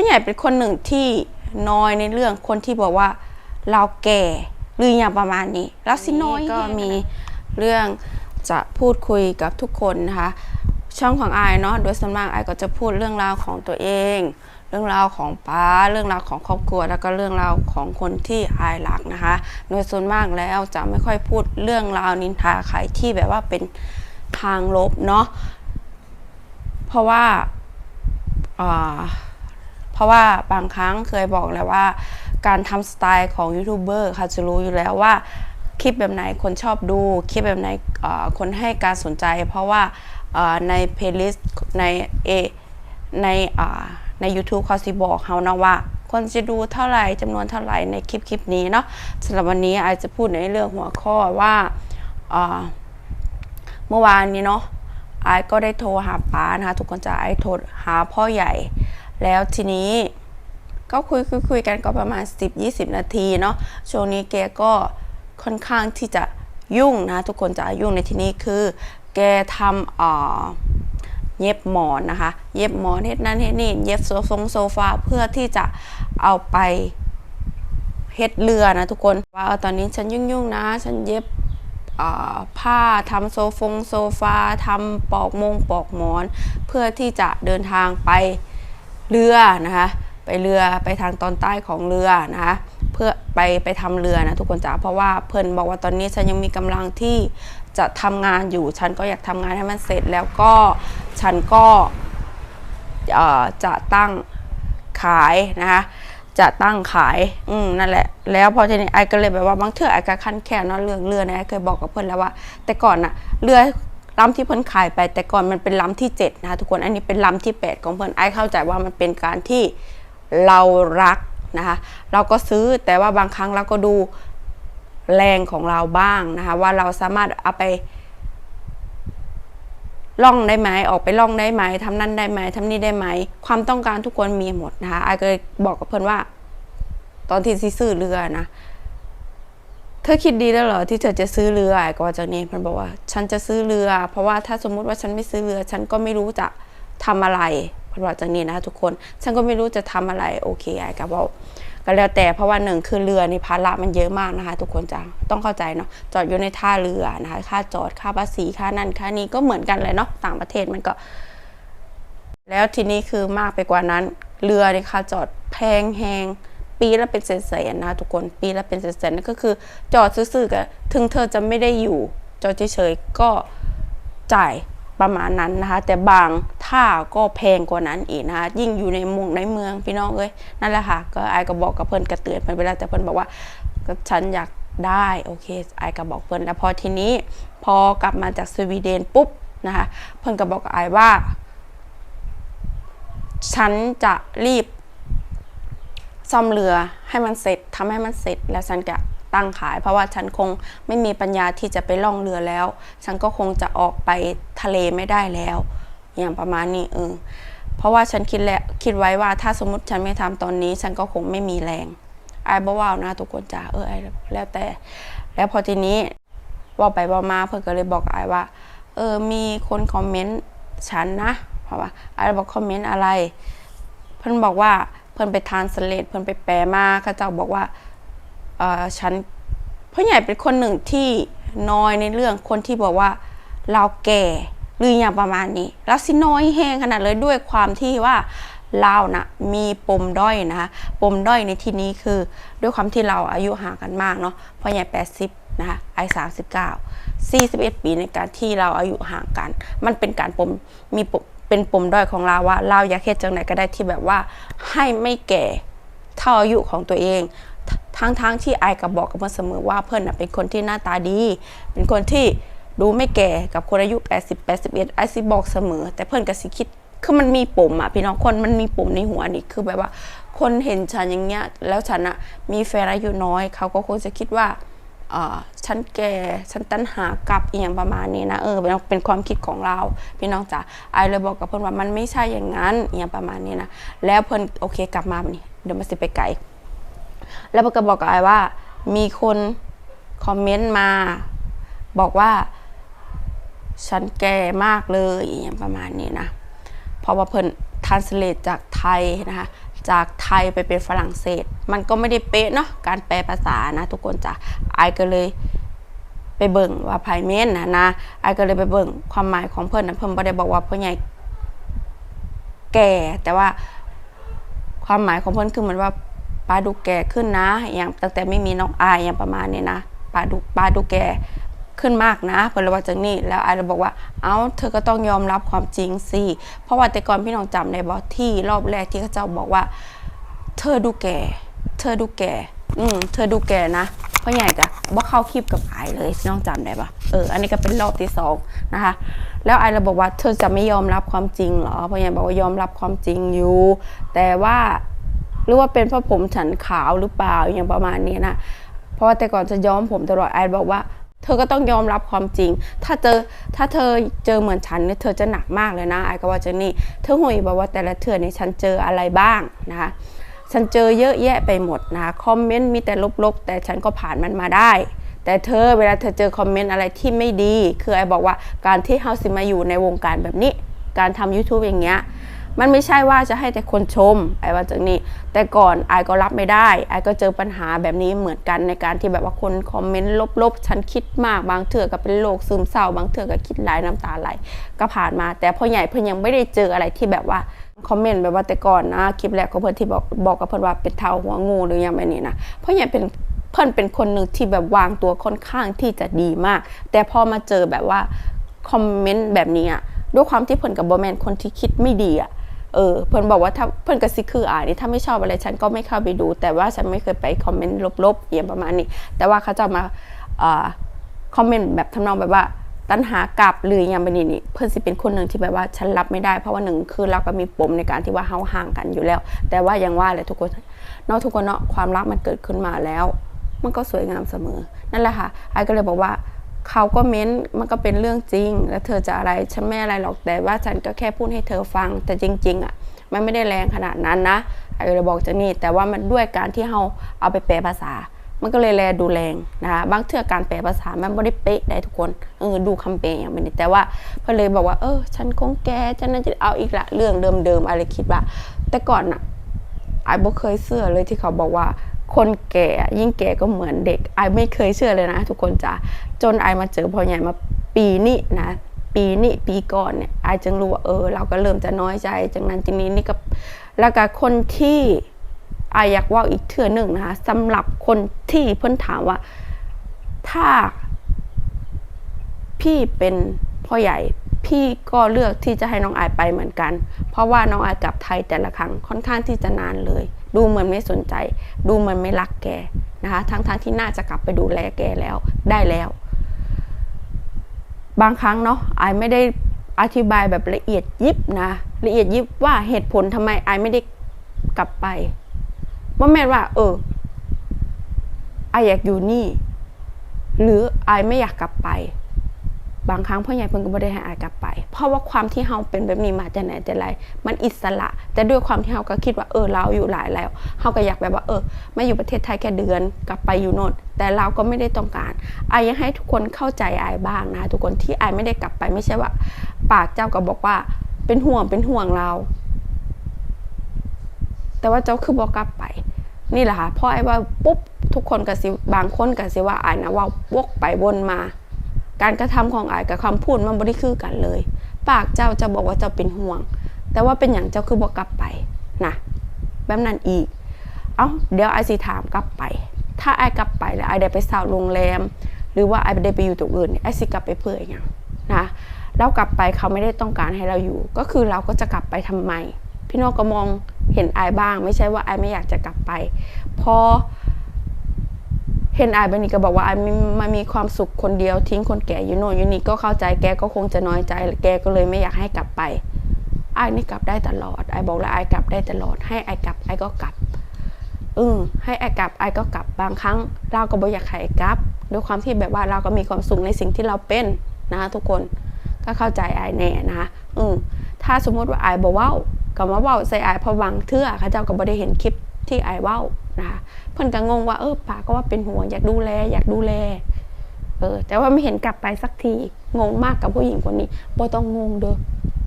พ่อใหญ่เป็นคนหนึ่งที่น้อยในเรื่องคนที่บอกว่าเราแก่หรืออย่างประมาณนี้ แล้วสิน้อยก็มีเรื่องจะพูดคุยกับทุกคนนะคะ ช่องของไอายเนาะโดยส่วนมากไอายก็จะพูดเรื่องราวของตัวเอง เรื่องราวของป้า เรื่องราวของครอบครัว แล้วก็เรื่องราวของคนที่ไอายรักนะคะ โดยส่วนมากแล้วจะไม่ค่อยพูดเรื่องราวนินทาใครที่แบบว่าเป็นทางลบเนาะเพราะว่าอ่า เพราะว่าบางครั้งเคยบอกแล้วว่า การทำสไตล์ของยูทูบเบอร์ค่ะจะรู้อยู่แล้วว่าคลิปแบบไหนคนชอบดูคลิปแบบไหนคนให้การสนใจ เพราะว่าในเพลย์ลิสต์ในเอในใน YouTube เขาสิบอกเขานะว่า คนจะดูเท่าไหร่จำนวนเท่าไหร่ในคลิปคลิปนี้เนาะสำหรับวันนี้อาจจะพูดในเรื่องหัวข้อว่าเมื่อวานนี้เนาะไอายก็ได้โทรหาป้านะคะทุกคนจะไอายโทรหาพ่อใหญ่ แล้วทีนี้ก็คุยคุยคุยกันก็ประมาณ 10-20 นาทีเนาะช่วงนี้แกก็ค่อนข้างที่จะยุ่งนะทุกคนจะยุ่งในที่นี้คือ แกทำเอ่อเย็บหมอนนะคะ เย็บหมอนเฮ็ดนั่นเฮ็ดนี่เย็บโซฟงโซฟาเพื่อที่จะเอาไปเฮ็ดเรือนะทุกคนว่าตอนนี้ฉันยุ่งๆนะ ฉันเย็บผ้าทำโซฟงโซฟาทำปอกมงปอกหมอน เพื่อที่จะเดินทางไป เรือนะคะไปเรือไปทางตอนใต้ของเรือนะคะเพื่อไปไปทำเรือนะทุกคนจ๋าเพราะว่าเพิ่อนบอกว่าตอนนี้ฉันยังมีกำลังที่จะทำงานอยู่ ฉันก็อยากทำงานให้มันเสร็จแล้วก็ฉันก็จะตั้งขายนะคะจะตั้งขายอืมนั่นแหละ แล้วพอทีนี้ไอ้ก็เลยแบบว่าบางเทื่อไอ้ก็คันแค่เนาะเรื่องเรือนี่ยไอ้เคยบอกกับเพื่อนแล้วว่า แต่ก่อนน่ะเรือ ลำที่เพิ่นขายไปแต่ก่อนมันเป็นลำที่7นะคะทุกคนอันนี้เป็นลำที่ 8 ของเพิ่นไอ้เข้าใจว่ามันเป็นการที่เรารักนะคะเราก็ซื้อแต่ว่าบางครั้งเราก็ดูแรงของเราบ้างนะคะว่าเราสามารถเอาไปล่องได้ไหมออกไปล่องได้ไหมทำนั่นได้ไหมทำนี่ได้ไหม ความต้องการทุกคนมีหมดนะคะไอายก็เลยบอกกับเพื่อนว่า ตอนที่ซื้อเรือนะ ธอคิดดีแล้วเหรอที่เธอจะซื้อเรือไอ้ก็ว่าจากนี้เพื่อนบอกว่า ฉันจะซื้อเรือ เพราะว่าถ้าสมมุติว่าฉันไม่ซื้อเรือ ฉันก็ไม่รู้จะทำอะไรเพื่อนบอกจากนี้นะคะทุกคน ฉันก็ไม่รู้จะทำอะไรโอเคไอ้ก็บอกก็แล้วแต่เพราะว่าหนึ่งคือเรือในภาระมันเยอะมากนะคะ ทุกคนจะต้องเข้าใจเนาะจอดอยู่ในท่าเรือนะคะค่าจอดค่าภาษีค่านั่นค่านี้ก็เหมือนกันเลยเนาะต่างประเทศมันก็ แล้วทีนี้คือมากไปกว่านั้น เรือในค่าจอดแพงแหง ปีละเป็นแสนๆนะทุกคนปีละเป็นแสนๆนั่นก็คือ จอดซื่อๆกันถึงเธอจะไม่ได้อยู่ จอดเฉยๆก็จ่ายประมาณนั้นนะคะ แต่บางท่าก็แพงกว่านั้นอีกนะคะ ยิ่งอยู่ในมุงในเมืองพี่น้องเอ้ยนั่นแหละค่ะ ก็ไอายก็บอกกับเพื่อนกระเตือนเพื่อนไปแล้วแต่เพื่อนบอกว่าฉันอยากได้โอเคไอายก็บอกเพื่อนแล้วพอทีนี้ พอกลับมาจากสวีเดนปุ๊บนะคะ เพื่อนก็บอกกับไอายว่า ฉันจะรีบ ซ่อมเรือให้มันเสร็จทำให้มันเสร็จแล้วฉันจะตั้งขาย เพราะว่าฉันคงไม่มีปัญญาที่จะไปล่องเรือแล้ว ฉันก็คงจะออกไปทะเลไม่ได้แล้ว อย่างประมาณนี้เออเพราะว่าฉันคิดแล้วคิดไว้ว่าถ้าสมมติฉันไม่ทำตอนนี้ ฉันก็คงไม่มีแรงไอ้บ่าวนะทุกคนจ้าเออไอ้แล้วแต่ แล้วพอทีนี้ว่าไปว่ามาเพื่อนก็เลยบอกไอ้ว่า เออมีคนคอมเมนต์ฉันนะเพราะว่าไอ้บอกคอมเมนต์อะไร เพิ่อนบอกว่า พิ่นไปทานสเลดเพิ่นไปแปลมาเขาเจ้าบอกว่าเออฉันพ่อใหญ่เป็นคนหนึ่งที่น้อยในเรื่องคนที่บอกว่าเราแก่หรืออย่างประมาณนี้แล้วสิน้อยแห้งขนาดเลยด้วยความที่ว่าเรานะมีปมด้อยนะคะปมด้อยในที่นี้คือ ด้วยความที่เราอายุห่างกันมากเนาะพ่อใหญ่80นะคะไอ้39 41ปีในการที่เราอายุห่างกัน มันเป็นการปมมีปม เป็นปมด้อยของเราว่าเราอยากเฮ็ดจังไหนก็ได้ที่แบบว่าให้ไม่แก่เท่าอายุของตัวเอง ทั้งๆที่ไอกับบอกกับเพื่อนเสมอว่าเพื่อนนะเป็นคนที่หน้าตาดี เป็นคนที่ดูไม่แก่กับคนอายุ 80 81ไอซิบอกเสมอ แต่เพื่อนก็สิคิดคือมันมีปมอะพี่น้องคนมันมีปมในหัวนี่คือแบบว่า คนเห็นฉันอย่างเงี้ยแล้วฉันอะมีแฟนอายุน้อยเขาก็คงจะคิดว่า ฉันแก่ฉันตั้นหากับอีอย่างประมาณนี้นะเออเป็นเป็นความคิดของเรา พี่น้องจ๋าไอเลยบอกกับเพื่อนว่ามันไม่ใช่อย่างนั้นอีอย่างประมาณนี้นะแล้วเพื่อนโอเคกลับมาบัดนี้เดี๋ยวมาสิไปไกลแล้วเพื่อนก็บอกกับไอว่า มีคนคอมเมนต์มา บอกว่า ฉันแก่มากเลยอีอย่างประมาณนี้นะเพราะว่าเพิ่อนทานสเลตจากไทยนะคะ จากไทยไปเป็นฝรั่งเศส มันก็ไม่ได้เป๊ะเนาะการแปลภาษานะ ทุกคนจ้ะไอายก็เลยไปเบิ่งว่าไพเมนนะนะไอายก็เลยไปเบิ่งความหมายของเพิ่นนะเพิ่นบ่ได้บอกว่าพ่อใหญ่แก่แต่ว่าความหมายของเพิ่นคือเหมือนว่าปลาดุกแก่ขึ้นนะ อย่างตั้งแต่ไม่มีน้องอายอย่างประมาณนี้นะปลาดุกปลาดุกแก่ ขึ้นมากนะเพิ่นเลยว่าจังนี้แล้วไอายเลยบอกว่า เอ้าเธอก็ต้องยอมรับความจริงสิเพราะว่าแต่ก่อนพี่น้องจำได้บ่ที่รอบแรกที่เขาเจ้าบอกว่า เธอดูแก่ เธอดูแก่ อืมเธอดูแก่นะเพราะใหญ่กะบ่เข้าคลิปกับไอายเลยน้องจำได้ปะเอออันนี้ก็เป็นรอบที่สองนะคะ แล้วไอเราบอกว่าเธอจะไม่ยอมรับความจริงเหรอเพราะใหญ่บอกว่ายอมรับความจริงอยู่ แต่ว่าหรือว่าเป็นเพราะผมฉันขาวหรือเปล่าอย่างประมาณนี้นะเพราะว่าแต่ก่อนจะย้อมผมตลอดไอายบอกว่า เธอก็ต้องยอมรับความจริง ถ้าเจอถ้าเธอเจอเหมือนฉันเนี่ยเธอจะหนักมากเลยนะไอายก็ว่าจะนี่ เธอห่วยบอกว่าแต่ละเทื่อเนี่ยฉันเจออะไรบ้างนะคะฉันเจอเยอะแยะไปหมดนะคะคอมเมนต์มีแต่ลบๆ แต่ฉันก็ผ่านมันมาได้ แต่เธอเวลาเธอเจอคอมเมนต์อะไรที่ไม่ดี คือไอ้บอกว่าการที่เฮาสิมาอยู่ในวงการแบบนี้ การทำ YouTube อย่างเงี้ย มันไม่ใช่ว่าจะให้แต่คนชมไอ้ว่าจากนี้ แต่ก่อนไอ้ก็รับไม่ได้ไอ้ก็เจอปัญหาแบบนี้เหมือนกันในการที่แบบว่าคนคอมเมนต์ลบๆ ฉันคิดมากบางเถื่อก็เป็นโรคซึมเศร้าบางเถื่อก็คิดหลายน้ำตาไหลก็ผ่านมา แต่พ่อใหญ่เพิ่นยังไม่ได้เจออะไรที่แบบว่าคอมเมนต์แบบว่าแต่ก่อนนะคลิปแรกของเพิ่อนที่บอกบอกกับเพิ่อนว่าเป็นเท้าหัวงูหรือยังไงนี่นะพ่อใหญ่เป็นเพิ่อนเป็นคนหนึ่งที่แบบวางตัวค่อนข้างที่จะดีมาก แต่พอมาเจอแบบว่าคอมเมนต์แบบนี้อะด้วยความที่เพิ่นกับบอแมนคนที่คิดไม่ดีอะ เออเพื่อนบอกว่าถ้าเพื่อนกระซิคืออ่านนี่ถ้าไม่ชอบอะไรฉันก็ไม่เข้าไปดู แต่ว่าฉันไม่เคยไปคอมเมนต์ลบๆอย่างประมาณนี้ แต่ว่าเขาจะมาอคอมเมนต์แบบทำนองแบบว่าตัณหากลับหรืออย่างแบบนี้นี่เพื่อนสิเป็นคนหนึ่งที่แบบว่าฉันรับไม่ได้เพราะว่าหนึ่งคือเราก็มีปมในการที่ว่าเฮาห่างกันอยู่แล้ว แต่ว่ายังว่าเลยทุกคนเนาะทุกคนเนาะความรักมันเกิดขึ้นมาแล้ว มันก็สวยงามเสมอ นั่นแหละค่ะไอ้ก็เลยบอกว่า เขาก็เม้นมันก็เป็นเรื่องจริง แล้วเธอจะอะไรฉันไม่อะไรหรอกแต่ว่าฉันก็แค่พูดให้เธอฟัง แต่จริง ๆ อะ มันไม่ได้แรงขนาดนั้นนะไอ้เลยบอกจะนี่ แต่ว่ามันด้วยการที่เราเอาไปแปลภาษา มันก็เลยแลดูแรงนะคะบางเทื่อการแปลภาษามันไม่ได้เป๊ะได้ทุกคนเออดูคำแปลอย่างนี้แต่ว่าเพื่อเลยบอกว่า เออ ฉันคงแกฉันน่าจะเอาอีกละเรื่องเดิมๆอะไรคิดว่า แต่ก่อนอะไอ้บ่เคยเชื่อเลยที่เขาบอกว่า คนแก่ยิ่งแก่ก็เหมือนเด็กไอไม่เคยเชื่อเลยนะ ทุกคนจ้ะจนไอมาเจอพ่อใหญ่มาปีนี้นะปีนี้ปีก่อนเนี่ยไอจึงรู้ว่าเออ เราก็เริ่มจะน้อยใจจังนั้นจังนี้นี่ก็แล้วก็คนที่ไออยากว่าอีกเทื่อหนึ่งนะคะสำหรับคนที่เพิ่นถามว่า ถ้า พี่เป็นพ่อใหญ่พี่ก็เลือกที่จะให้น้องไอไปเหมือนกัน เพราะว่าน้องไอกลับไทยแต่ละครั้งค่อนข้างที่จะนานเลย ดูเหมือนไม่สนใจ ดูเหมือนไม่รักแกนะคะทั้งๆทที่น่าจะกลับไปดูแลแกแล้วได้แล้ว บางครั้งเนาะไอายไม่ได้อธิบายแบบละเอียดยิบนะละเอียดยิบว่าเหตุผลทำไมไอายไม่ได้กลับไปว่าแม่ว่า เออไอายอยากอยู่นี่ หรือไอายไม่อยากกลับไป บางครั้งพ่อใหญ่เพิ่นก็บ่ได้ให้อายกลับไป เพราะว่าความที่เฮาเป็นแบบนี้มาแต่ไหนแต่ไรมันอิสระ แต่ด้วยความที่เฮาก็คิดว่าเออเราอยู่หลายแล้วเฮาก็อยากแบบว่าเออมาอยู่ประเทศไทยแค่เดือนกลับไปอยู่โน่นแต่เราก็ไม่ได้ต้องการอายยังให้ทุกคนเข้าใจอายบ้างนะทุกคนที่อายไม่ได้กลับไปไม่ใช่ว่า ปากเจ้าก็บอกว่าเป็นห่วงเป็นห่วงเรา แต่ว่าเจ้าคือบอกกลับไป นี่แหละค่ะพอไอ้ว่าปุ๊บทุกคนก็สิบางคนก็สิว่าอายนะว่าวกไปวนมา การกระทำของอายกับคำพูดมันบ่ได้คือกันเลย ปากเจ้าจะบอกว่าเจ้าเป็นห่วง แต่ว่าเป็นอย่างเจ้าคือบอกกลับไปนะแบบนั้นอีก เอ้าเดี๋ยวไอายสิถามกลับไป ถ้าไอกลับไปแล้วไอได้ไปเช่าโรงแรม หรือว่าไอได้ไปอยู่ตรงอื่นเนี่ยไอายสิกลับไปเพื่ออย่างนะแล้วกลับไปเขาไม่ได้ต้องการให้เราอยู่ ก็คือเราก็จะกลับไปทำไม พี่น้องก็มองเห็นอายบ้าง ไม่ใช่ว่าอายไม่อยากจะกลับไป พอ เห็นอายแบบนี้ก็บอกว่าอายมีมามีความสุขคนเดียวทิ้งคนแก่อยู่โน่นอยู่นี่ก็เข้าใจแกก็คงจะน้อยใจ แกก็เลยไม่อยากให้กลับไปอายนี่กลับได้ตลอดอายบอกแล้วอายกลับได้ตลอด ให้อายกลับอายก็กลับอืมให้อายกลับอายก็กลับบางครั้ง เราก็บ่อยากให้อายกลับด้วยความที่แบบว่าเราก็มีความสุขในสิ่งที่เราเป็นนะทุกคนก็เข้าใจอายแน่นะคะอืมถ้าสมมติว่าอายบอกว่าก็มาเว้าใส่อายพอบางเทื่อเขาเจ้าก็บ่ได้เห็นคลิป ที่ไอายเว้านะคะเพิ่อนก็งงว่าเออป้าก็ว่าเป็นห่วงอยากดูแล อยากดูแลเออแต่ว่าไม่เห็นกลับไปสักทีงงมากกับผู้หญิงคนนี้บ่ต้องงงเด้อ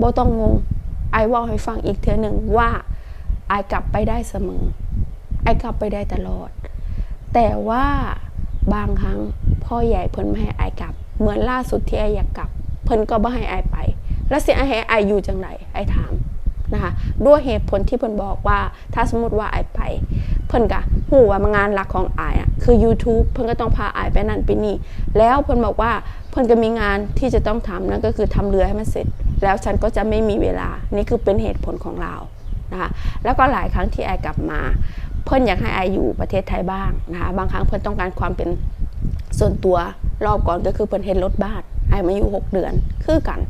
บ่ต้องงงไอว่าให้ฟังอีกเทื่อหนึ่งว่าไอกลับไปได้เสมอไอกลับไปได้ตลอด แต่ว่าบางครั้งพ่อใหญ่เพิ่นไม่ให้ไอกลับ เหมือนล่าสุดที่ไออยากกลับ เพิ่นก็ไม่ให้ไอไป แล้วเสิไอายให้ไออยู่จังไรไอถาม นะคะด้วยเหตุผลที่เพิ่นบอกว่า ถ้าสมมติว่าไอไป เพิ่นกะหูว่างานหลักของไออะคือ YouTube เพิ่นก็ต้องพาไอไปนั่นไปนี่แล้วเพิ่นบอกว่าเพิ่นก็มีงานที่จะต้องทำนั่นก็คือทำเรือให้มันเสร็จ แล้วฉันก็จะไม่มีเวลานี่คือเป็นเหตุผลของเรานะคะแล้วก็หลายครั้งที่ไอกลับมา เพิ่นอยากให้ไออยู่ประเทศไทยบ้างนะคะบางครั้งเพิ่นต้องการความเป็นส่วนตัวรอบก่อนก็คือเพิ่นเห็นรถบ้านไอมาอยู่ 6 เดือนคือกัน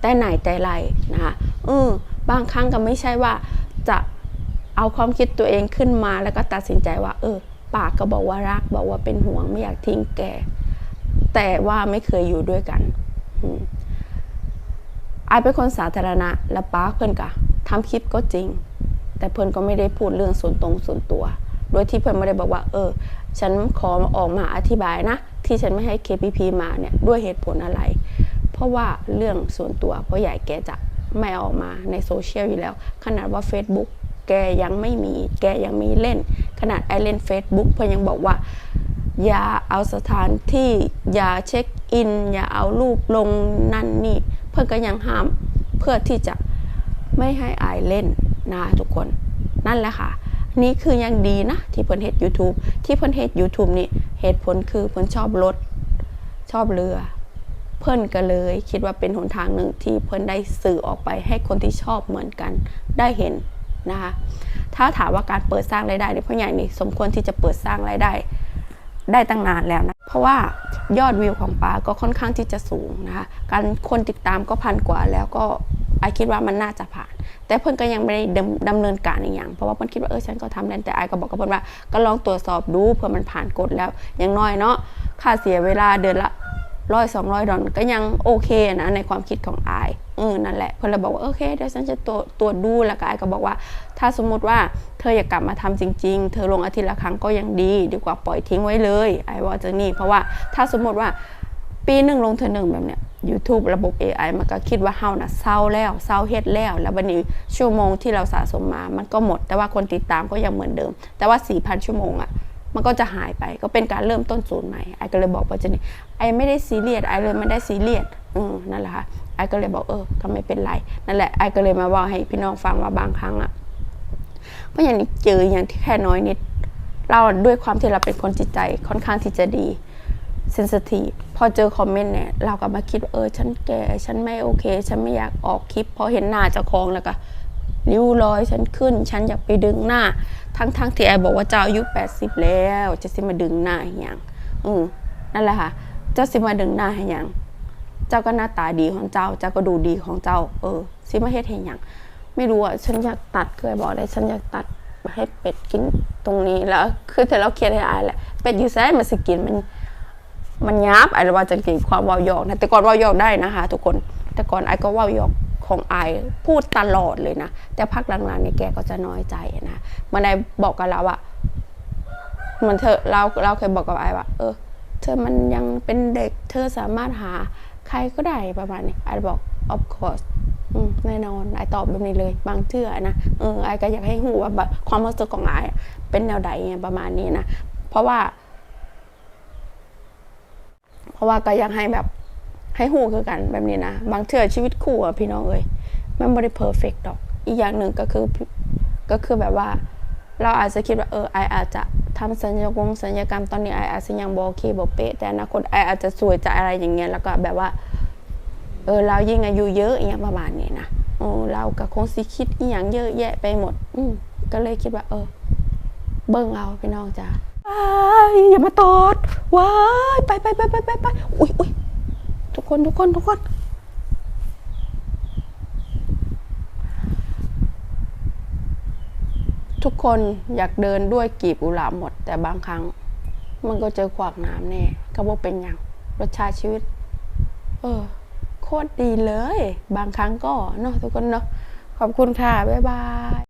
แต่ไหนแต่ไรนะคะเออ บางครั้งก็ไม่ใช่ว่าจะเอาความคิดตัวเองขึ้นมาแล้วก็ตัดสินใจว่า เออ ปากก็บอกว่ารัก บอกว่าเป็นห่วงไม่อยากทิ้งแก แต่ว่าไม่เคยอยู่ด้วยกันอไอเป็นคนสาธารณะ และป้าเพิ่อนกะทำคลิปก็จริง แต่เพิ่อนก็ไม่ได้พูดเรื่องส่วนตรงส่วนตัว โดยที่เพิ่อนไม่ได้บอกว่า เออ ฉันขอออกมาอธิบายนะ ที่ฉันไม่ให้ KPP มาเนี่ยด้วยเหตุผลอะไร เพราะว่าเรื่องส่วนตัวเพราะใหญ่แกจะ ไม่ออกมาในโซเชียลอยู่แล้ว ขนาดว่า Facebook แกยังไม่มี แกยังมีเล่น ขนาดไอเล่น Facebook เพิ่นยังบอกว่า อย่าเอาสถานที่ อย่าเช็คอิน อย่าเอารูปลงนั่นนี่ เพื่อนก็ยังห้ามเพื่อที่จะไม่ให้อายเล่นนะทุกคน นั่นแหละค่ะ นี่คือยังดีนะ ที่เพิ่นเฮ็ด YouTube ที่เพิ่นเฮ็ด YouTube นี่เหตุผลคือเพิ่นชอบรถชอบเรือ เพิ่นก็เลย คิดว่าเป็นหนทางหนึ่งที่เพิ่นได้สื่อออกไปให้คนที่ชอบเหมือนกันได้เห็นนะคะถ้าถามว่าการเปิดสร้างรายได้เนี่ยพ่อใหญ่นี่สมควรที่จะเปิดสร้างรายได้ได้ตั้งนานแล้วนะ เพราะว่ายอดวิวของป้าก็ค่อนข้างที่จะสูงนะคะการคนติดตามก็พันกว่าแล้วก็ไอคิดว่ามันน่าจะผ่าน แต่เพื่อนก็ยังไม่ได้ดำเนินการอีกอย่าง เพราะว่าเพื่อนคิดว่าเออฉันก็ทำแล้วแต่ไอก็บอกกับเพื่อนว่าก็ลองตรวจสอบดูเพื่อมันผ่านกฎแล้วอย่างน้อยเนาะค่าเสียเวลาเดือนละ ร้อยสองร้อยดอลก็ยังโอเคนะในความคิดของไอเออนั่นแหละเพื่อนเลยบอกว่าโอเคเดี๋ยวฉันจะตรวจตรวจดูแล้วก็ไอก็บอกว่า ถ้าสมมุติว่าเธออยากกลับมาทำจริง ๆ เธอลงอาทิตย์ละครั้งก็ยังดี ดีกว่าปล่อยทิ้งไว้เลยไอว่าจะนี่เพราะว่าถ้าสมมติว่าปีหนึ่งลงเธอหนึ่งแบบเนี้ย YouTube ระบบ AI มันก็คิดว่าเฮาน่ะเศร้าแล้วเศร้าเฮ็ดแล้ว แล้ววันนี้ชั่วโมงที่เราสะสมมา มันก็หมด แต่ว่าคนติดตามก็ยังเหมือนเดิม แต่ว่า 4,000 ชั่วโมงอะ มันก็จะหายไปก็เป็นการเริ่มต้นศูนย์ใหม่ไอ้ก็เลยบอกว่าจะนี่ไอ้ไม่ได้ซีเรียสไอ้เลยไม่ได้ซีเรียสอืมนั่นแหละค่ะไอ้ก็เลยบอกเออก็ไม่เป็นไรนั่นแหละไอ้ก็เลยมาบอกให้พี่น้องฟังว่าบางครั้งอะเพราะอย่างนี้เจออย่างที่แค่น้อยนิด เราด้วยความที่เราเป็นคนจิตใจค่อนข้างที่จะดีเซนสทีฟพอเจอคอมเมนต์เนี่ยเราก็มาคิดว่าเออฉันแก่ฉันไม่โอเค ฉันไม่อยากออกคลิปพอเห็นหน้าเจ้าของแล้วก็ ริ้วรอยฉันขึ้น ฉันอยากไปดึงหน้า ทั้งทั้งที่ไอบอกว่าเจ้าอายุ80แล้วจะสิมาดึงหน้าให้หยังอืมนั่นแหละค่ะ เจ้าสิมาดึงหน้าให้หยังเจ้าก็หน้าตาดีของเจ้า เจ้าก็ดูดีของเจ้า เออสิมาเฮ็ดให้หยังไม่รู้อะฉันอยากตัดเคยบอกเลยฉันอยากตัดให้เป็ดกินตรงนี้แล้ว คือแต่เราเครียดให้อายแหละเป็ดอยู่ไซมันสกินมัน มันยับไอ้ว่าจะกินความว้าหยอกนะแต่ก่อนว้าหยอกได้นะคะ ทุกคน แต่ก่อนไอ้ก็ว้าหยอก ของไอพูดตลอดเลยนะ แต่พักหลังๆเนี่ยแกก็จะน้อยใจนะมันไอบอกกับเราว่าเหมือนเธอเราเราเคยบอกกับไอว่า เออ เธอมันยังเป็นเด็ก เธอสามารถหาใครก็ได้ประมาณนี้ไอบอก of course อืมแน่นอนไอตอบแบบนี้เลย บางเชื่อนะเออไอก็อยากให้หูว่าแบบความรู้สึกของไอเป็นแนวใดไงประมาณนี้นะ เพราะว่า เพราะว่าก็ยังให้แบบ ให้หูคือกันแบบนี้นะบางเทื่อชีวิตคู่อะพี่น้องเอ้ยมันไม่ได้เพอร์เฟกต์ดอก อีกอย่างหนึ่งก็คือก็คือแบบว่า เราอาจจะคิดว่าเออไออาจจะทำสัญญกงสัญญกรรมตอนนี้ไออาจจะยังบอเคบอเป๊ะแต่อนาคตไออาจจะสวยจะอะไรอย่างเงี้ยแล้วก็แบบว่า เออเรายิ่งอายุเยอะอย่างเงี้ยประมาณนี้นะโอ้เราก็คงสิคิดอีหยังเยอะแยะไปหมด อืมก็เลยคิดว่า เออ เบิ่งเอาพี่น้องจ้าอย่ามาตอดว้ายไปไปไปไปไปไปอุ้ยอุ้ย คนทุกคนทุกคน ทุกคนอยากเดินด้วยกีบกุหลาบหมด แต่บางครั้ง มันก็เจอขวากน้ำแน่ก็บอกเป็นอย่างรสชาติชีวิต เออ โคตรดีเลย บางครั้งก็เนาะทุกคนเนาะขอบคุณค่ะ บ๊ายบาย